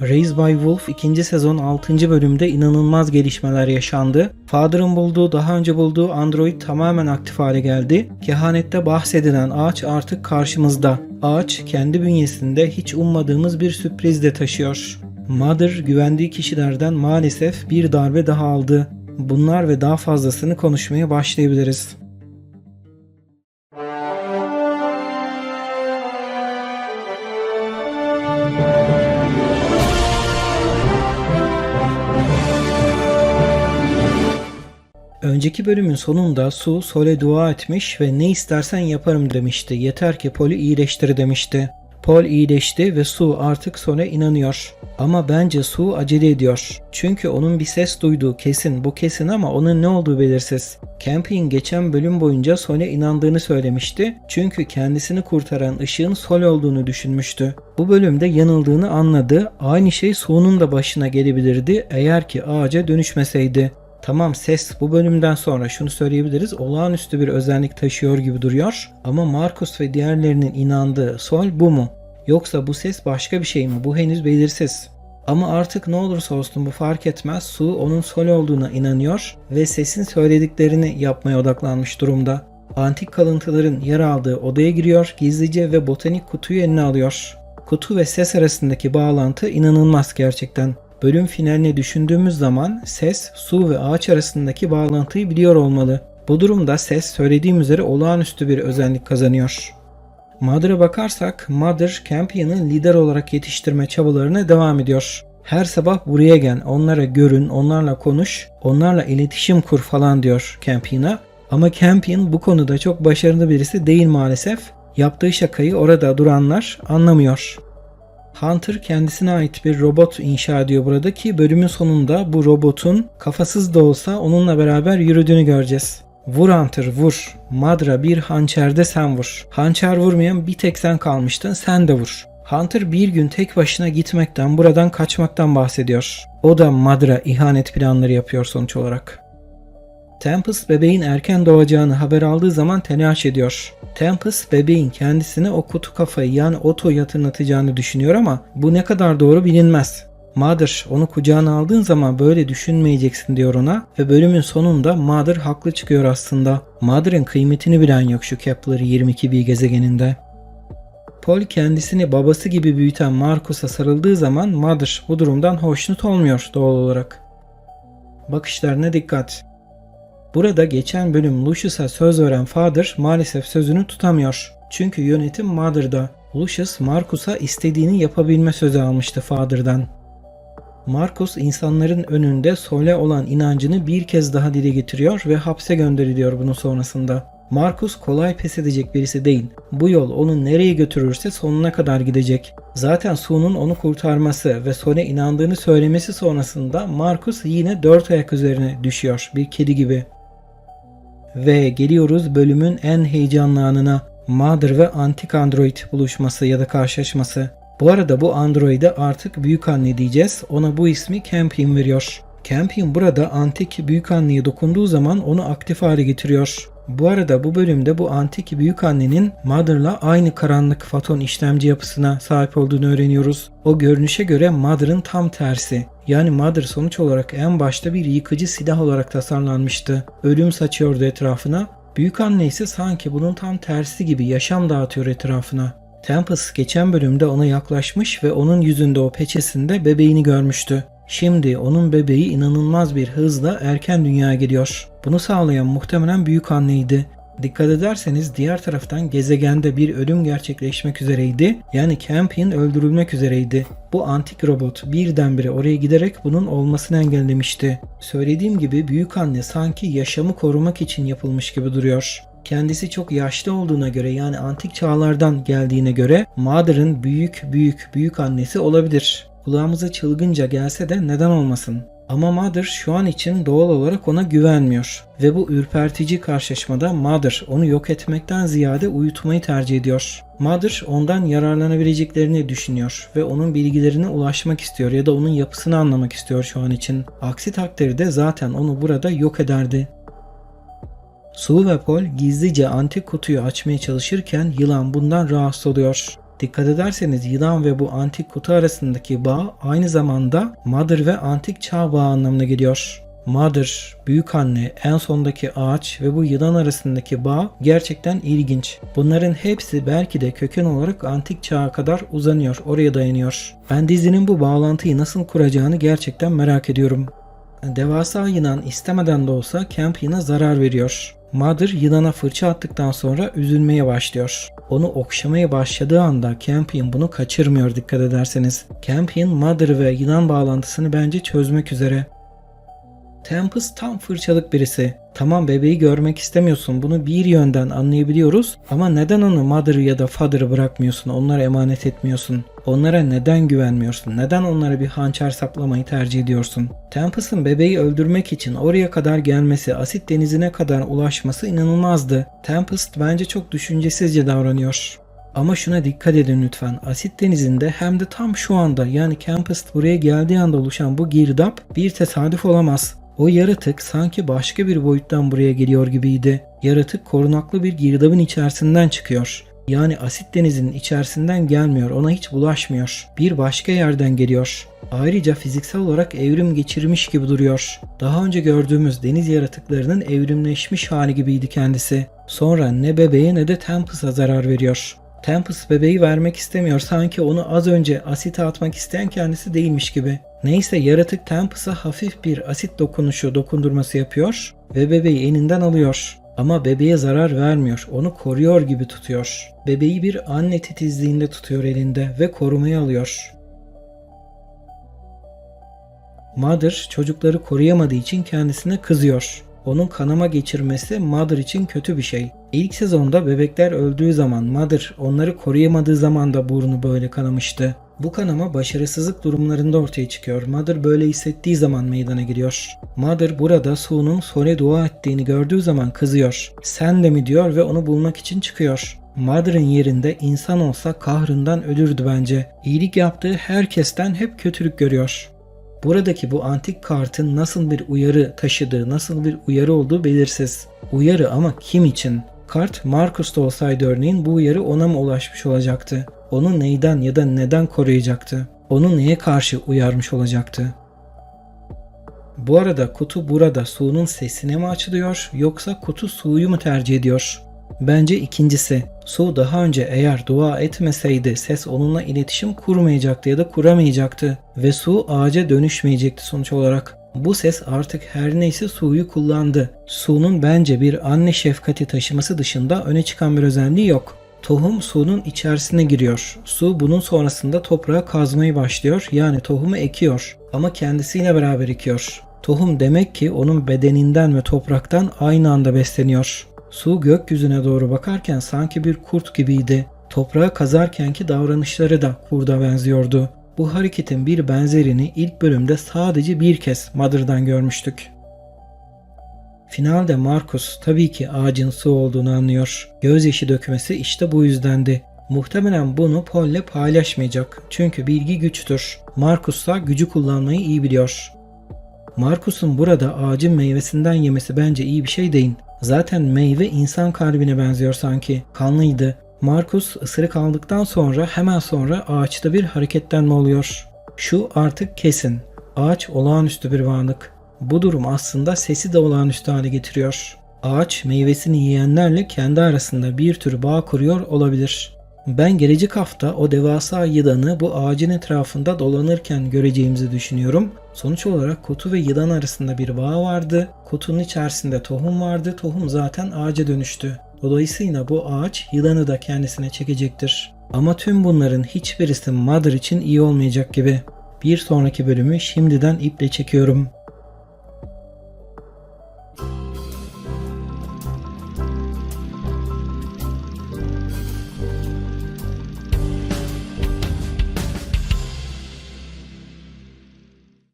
Raised by Wolf 2. sezon 6. bölümde inanılmaz gelişmeler yaşandı. Father'ın bulduğu, daha önce bulduğu android tamamen aktif hale geldi. Kehanette bahsedilen ağaç artık karşımızda. Ağaç kendi bünyesinde hiç ummadığımız bir sürpriz de taşıyor. Mother güvendiği kişilerden maalesef bir darbe daha aldı. Bunlar ve daha fazlasını konuşmaya başlayabiliriz. Önceki bölümün sonunda Su Sol'e dua etmiş ve ne istersen yaparım demişti. Yeter ki Pol'ü iyileştir demişti. Paul iyileşti ve Su artık Sol'e inanıyor. Ama bence Su acele ediyor. Çünkü onun bir ses duyduğu kesin. Bu kesin ama onun ne olduğu belirsiz. Camping geçen bölüm boyunca Sol'e inandığını söylemişti. Çünkü kendisini kurtaran ışığın Sol olduğunu düşünmüştü. Bu bölümde yanıldığını anladı. Aynı şey Su'nun da başına gelebilirdi eğer ki ağaca dönüşmeseydi. Tamam ses bu bölümden sonra şunu söyleyebiliriz olağanüstü bir özellik taşıyor gibi duruyor ama Marcus ve diğerlerinin inandığı sol bu mu? Yoksa bu ses başka bir şey mi? Bu henüz belirsiz. Ama artık ne olursa olsun bu fark etmez. Su onun sol olduğuna inanıyor ve sesin söylediklerini yapmaya odaklanmış durumda. Antik kalıntıların yer aldığı odaya giriyor gizlice ve botanik kutuyu eline alıyor. Kutu ve ses arasındaki bağlantı inanılmaz gerçekten. Bölüm finalini düşündüğümüz zaman ses, su ve ağaç arasındaki bağlantıyı biliyor olmalı. Bu durumda ses söylediğim üzere olağanüstü bir özellik kazanıyor. Mother'a bakarsak Mother Campion'ı lider olarak yetiştirme çabalarına devam ediyor. Her sabah buraya gel, onlara görün, onlarla konuş, onlarla iletişim kur falan diyor Campion'a. Ama Campion bu konuda çok başarılı birisi değil maalesef. Yaptığı şakayı orada duranlar anlamıyor. Hunter kendisine ait bir robot inşa ediyor burada ki bölümün sonunda bu robotun kafasız da olsa onunla beraber yürüdüğünü göreceğiz. Vur Hunter vur. Madra bir hançerde sen vur. Hançer vurmayan bir tek sen kalmıştın sen de vur. Hunter bir gün tek başına gitmekten buradan kaçmaktan bahsediyor. O da Madra ihanet planları yapıyor sonuç olarak. Tempest bebeğin erken doğacağını haber aldığı zaman telaş ediyor. Tempest bebeğin kendisine o kutu kafayı yani Otto'yu hatırlatacağını düşünüyor ama bu ne kadar doğru bilinmez. Mother onu kucağına aldığın zaman böyle düşünmeyeceksin diyor ona ve bölümün sonunda Mother haklı çıkıyor aslında. Mother'ın kıymetini bilen yok şu Kepler 22 bir gezegeninde. Paul kendisini babası gibi büyüten Marcus'a sarıldığı zaman Mother bu durumdan hoşnut olmuyor doğal olarak. Bakışlarına dikkat. Burada geçen bölüm Lucius'a söz veren Father maalesef sözünü tutamıyor. Çünkü yönetim Mother'da. Lucius Marcus'a istediğini yapabilme sözü almıştı Father'dan. Marcus insanların önünde Sol'e olan inancını bir kez daha dile getiriyor ve hapse gönderiliyor bunun sonrasında. Marcus kolay pes edecek birisi değil. Bu yol onu nereye götürürse sonuna kadar gidecek. Zaten Su'nun onu kurtarması ve Sol'e inandığını söylemesi sonrasında Marcus yine dört ayak üzerine düşüyor bir kedi gibi. Ve geliyoruz bölümün en heyecanlı anına. Mother ve antik android buluşması ya da karşılaşması. Bu arada bu androide artık büyük anne diyeceğiz. Ona bu ismi Campion veriyor. Campion burada antik büyük anneye dokunduğu zaman onu aktif hale getiriyor. Bu arada bu bölümde bu antik büyük annenin Mother'la aynı karanlık foton işlemci yapısına sahip olduğunu öğreniyoruz. O görünüşe göre Mother'ın tam tersi. Yani Mother sonuç olarak en başta bir yıkıcı silah olarak tasarlanmıştı. Ölüm saçıyordu etrafına. Büyük anne ise sanki bunun tam tersi gibi yaşam dağıtıyor etrafına. Tempest geçen bölümde ona yaklaşmış ve onun yüzünde o peçesinde bebeğini görmüştü. Şimdi onun bebeği inanılmaz bir hızla erken dünyaya geliyor. Bunu sağlayan muhtemelen büyük anneydi. Dikkat ederseniz diğer taraftan gezegende bir ölüm gerçekleşmek üzereydi. Yani Campion öldürülmek üzereydi. Bu antik robot birdenbire oraya giderek bunun olmasını engellemişti. Söylediğim gibi büyük anne sanki yaşamı korumak için yapılmış gibi duruyor. Kendisi çok yaşlı olduğuna göre yani antik çağlardan geldiğine göre Mother'ın büyük büyük büyük annesi olabilir. Kulağımıza çılgınca gelse de neden olmasın? Ama Mother şu an için doğal olarak ona güvenmiyor ve bu ürpertici karşılaşmada Mother onu yok etmekten ziyade uyutmayı tercih ediyor. Mother ondan yararlanabileceklerini düşünüyor ve onun bilgilerine ulaşmak istiyor ya da onun yapısını anlamak istiyor şu an için. Aksi takdirde zaten onu burada yok ederdi. Sue ve Paul gizlice antik kutuyu açmaya çalışırken yılan bundan rahatsız oluyor. Dikkat ederseniz yılan ve bu antik kutu arasındaki bağ aynı zamanda Mother ve antik çağ bağı anlamına geliyor. Mother, büyük anne, en sondaki ağaç ve bu yılan arasındaki bağ gerçekten ilginç. Bunların hepsi belki de köken olarak antik çağa kadar uzanıyor, oraya dayanıyor. Ben dizinin bu bağlantıyı nasıl kuracağını gerçekten merak ediyorum. Devasa yılan istemeden de olsa Campion'a zarar veriyor. Mother yılana fırça attıktan sonra üzülmeye başlıyor. Onu okşamaya başladığı anda Campion bunu kaçırmıyor dikkat ederseniz. Campion Mother ve yılan bağlantısını bence çözmek üzere. Tempest tam fırçalık birisi. Tamam bebeği görmek istemiyorsun bunu bir yönden anlayabiliyoruz ama neden onu mother ya da father'ı bırakmıyorsun onlara emanet etmiyorsun? Onlara neden güvenmiyorsun? Neden onlara bir hançer saplamayı tercih ediyorsun? Tempest'ın bebeği öldürmek için oraya kadar gelmesi, asit denizine kadar ulaşması inanılmazdı. Tempest bence çok düşüncesizce davranıyor. Ama şuna dikkat edin lütfen. Asit denizinde hem de tam şu anda yani Tempest buraya geldiği anda oluşan bu girdap bir tesadüf olamaz. O yaratık sanki başka bir boyuttan buraya geliyor gibiydi. Yaratık korunaklı bir girdabın içerisinden çıkıyor. Yani asit denizinin içerisinden gelmiyor, ona hiç bulaşmıyor. Bir başka yerden geliyor. Ayrıca fiziksel olarak evrim geçirmiş gibi duruyor. Daha önce gördüğümüz deniz yaratıklarının evrimleşmiş hali gibiydi kendisi. Sonra ne bebeğe ne de Tempest'a zarar veriyor. Tempest bebeği vermek istemiyor sanki onu az önce asite atmak isteyen kendisi değilmiş gibi. Neyse yaratık Tempest'a hafif bir asit dokunuşu dokundurması yapıyor ve bebeği elinden alıyor. Ama bebeğe zarar vermiyor, onu koruyor gibi tutuyor. Bebeği bir anne titizliğinde tutuyor elinde ve korumaya alıyor. Mother çocukları koruyamadığı için kendisine kızıyor. Onun kanama geçirmesi Mother için kötü bir şey. İlk sezonda bebekler öldüğü zaman Mother onları koruyamadığı zaman da burnu böyle kanamıştı. Bu kanama başarısızlık durumlarında ortaya çıkıyor. Mother böyle hissettiği zaman meydana giriyor. Mother burada Su'nun Sole dua ettiğini gördüğü zaman kızıyor. Sen de mi diyor ve onu bulmak için çıkıyor. Mother'ın yerinde insan olsa kahrından ölürdü bence. İyilik yaptığı herkesten hep kötülük görüyor. Buradaki bu antik kartın nasıl bir uyarı taşıdığı, nasıl bir uyarı olduğu belirsiz. Uyarı ama kim için? Kart Marcus'ta olsaydı örneğin bu uyarı ona mı ulaşmış olacaktı? Onu neyden ya da neden koruyacaktı? Onu neye karşı uyarmış olacaktı? Bu arada kutu burada Su'nun sesine mi açılıyor yoksa kutu Su'yu mu tercih ediyor? Bence ikincisi. Su daha önce eğer dua etmeseydi ses onunla iletişim kurmayacaktı ya da kuramayacaktı ve su ağaca dönüşmeyecekti sonuç olarak. Bu ses artık her neyse suyu kullandı. Su'nun bence bir anne şefkati taşıması dışında öne çıkan bir özelliği yok. Tohum suyun içerisine giriyor. Su bunun sonrasında toprağa kazmayı başlıyor. Yani tohumu ekiyor. Ama kendisiyle beraber ekiyor. Tohum demek ki onun bedeninden ve topraktan aynı anda besleniyor. Su gökyüzüne doğru bakarken sanki bir kurt gibiydi. Toprağı kazarkenki davranışları da kurda benziyordu. Bu hareketin bir benzerini ilk bölümde sadece bir kez Mother'dan görmüştük. Finalde Marcus tabii ki ağacın su olduğunu anlıyor. Gözyaşı dökmesi işte bu yüzdendi. Muhtemelen bunu Paul'le paylaşmayacak. Çünkü bilgi güçtür. Marcus da gücü kullanmayı iyi biliyor. Marcus'un burada ağacın meyvesinden yemesi bence iyi bir şey değil. Zaten meyve insan kalbine benziyor sanki. Kanlıydı. Marcus ısırık aldıktan sonra hemen sonra ağaçta bir hareketlenme oluyor. Şu artık kesin. Ağaç olağanüstü bir varlık. Bu durum aslında sesi de olağanüstü hale getiriyor. Ağaç meyvesini yiyenlerle kendi arasında bir tür bağ kuruyor olabilir. Ben gelecek hafta o devasa yılanı bu ağacın etrafında dolanırken göreceğimizi düşünüyorum. Sonuç olarak kutu ve yılan arasında bir bağ vardı. Kutunun içerisinde tohum vardı. Tohum zaten ağaca dönüştü. Dolayısıyla bu ağaç yılanı da kendisine çekecektir. Ama tüm bunların hiçbirisi Mother için iyi olmayacak gibi. Bir sonraki bölümü şimdiden iple çekiyorum.